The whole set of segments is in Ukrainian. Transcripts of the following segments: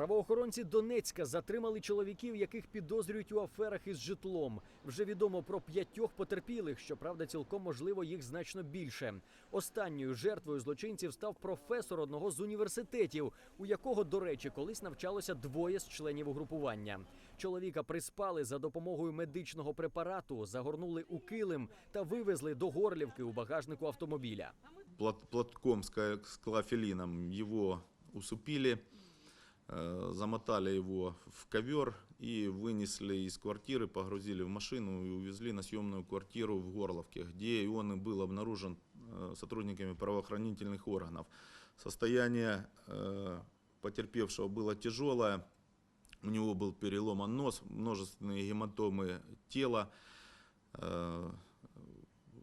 Правоохоронці Донецька затримали чоловіків, яких підозрюють у аферах із житлом. Вже відомо про п'ятьох потерпілих. Щоправда, цілком можливо їх значно більше. Останньою жертвою злочинців став професор одного з університетів, у якого, до речі, колись навчалося двоє з членів угрупування. Чоловіка приспали за допомогою медичного препарату, загорнули у килим та вивезли до Горлівки у багажнику автомобіля. плат- платком клофелином его усыпили, э, замотали его в ковер и вынесли из квартиры, погрузили в машину и увезли на съемную квартиру в Горловке, где он и был обнаружен сотрудниками правоохранительных органов. Состояние потерпевшего было тяжелое, у него был переломан нос, множественные гематомы тела. Э,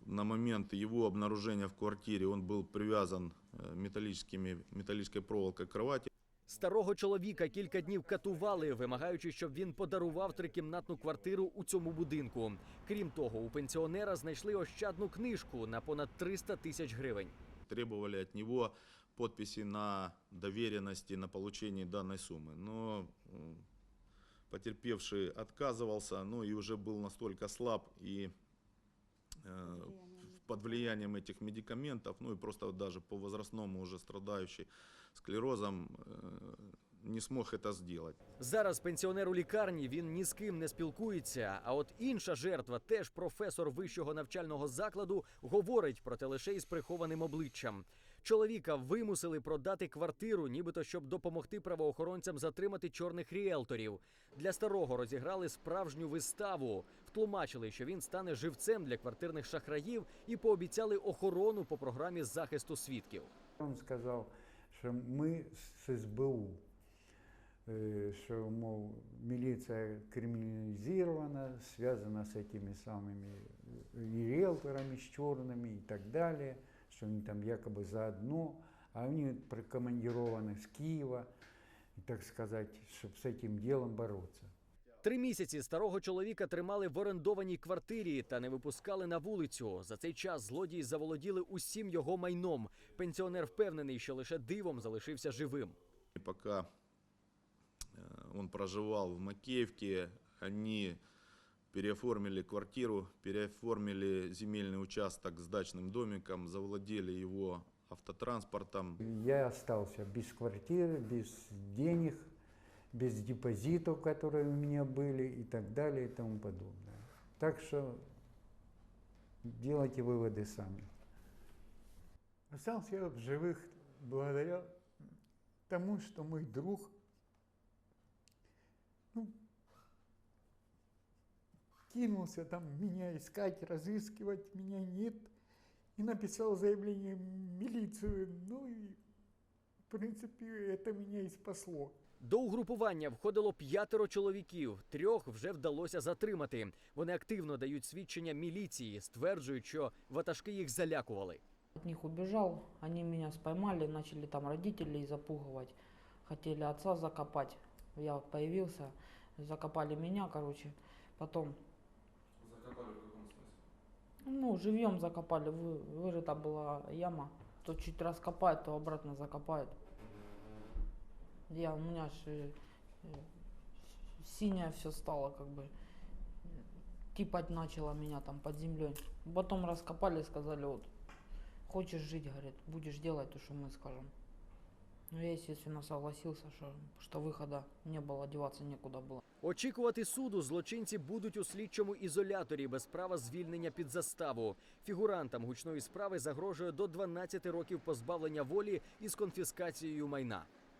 на момент его обнаружения в квартире он был привязан э, металлическими, металлической проволокой к кровати. Старого чоловіка кілька днів катували, вимагаючи, щоб він подарував трикімнатну квартиру у цьому будинку. Крім того, у пенсіонера знайшли ощадну книжку на понад 300 тисяч гривень. Требовали от него подписи на доверенности на получение данной суммы. Но м, потерпевший отказывался, ну и уже был настолько слаб и э, под влиянием этих медикаментов, ну и просто даже по возрастному уже страдающий склерозом, э, не смог это сделать. Зараз пенсіонер у лікарні він ні з ким не спілкується. А от інша жертва, теж професор вищого навчального закладу, говорить проте лише із прихованим обличчям. Чоловіка вимусили продати квартиру, нібито щоб допомогти правоохоронцям затримати чорних ріелторів. Для старого розіграли справжню виставу, втлумачили, що він стане живцем для квартирних шахраїв, і пообіцяли охорону по програмі захисту свідків. Он сказал, що ми з СБУ, що, мол, міліція криміналізована, зв'язана з якими самими і ріелторами, з чорними і так далі, що вони там якоби заодно, а вони прикомандировані з Києва, так сказати, щоб з цим ділом боротися. Три місяці старого чоловіка тримали в орендованій квартирі та не випускали на вулицю. За цей час злодії заволоділи усім його майном. Пенсіонер впевнений, що лише дивом залишився живим. И пока э, он проживал в Макеевке, они переоформили квартиру, переоформили земельный участок с дачным домиком, завладели его автотранспортом. Я остался без квартиры, без денег, Без депозитов, которые у меня были и так далее и тому подобное. Так что делайте выводы сами. Остался я в живых благодаря тому, что мой друг ну, кинулся там меня искать, разыскивать, меня нет, и написал заявление в милицию. Ну и, в принципе, это меня и спасло. До угрупування входило п'ятеро чоловіків. Трьох вже вдалося затримати. Вони активно дають свідчення міліції, стверджують, що ватажки їх залякували. От них убежал, они меня споймали, начали там родителей запугивать, хотели отца закопать. Я появился, закопали меня, короче, потом... Закопали в каком смысле? Ну, живьем закопали, вы, вырыта была яма, то чуть раскопают, то обратно закопают. Я, у меня же синее все стало, как бы, типать начало меня там под землей. Потом раскопали, сказали, вот, Хочешь жить, говорит, будешь делать то, что мы скажем. Ну, я, естественно, согласился, что, что выхода не было, деваться некуда было. Очікувати суду злочинці будуть у слідчому ізоляторі без права звільнення під заставу. Фігурантам гучної справи загрожує до 12 років позбавлення волі із конфіскацією майна.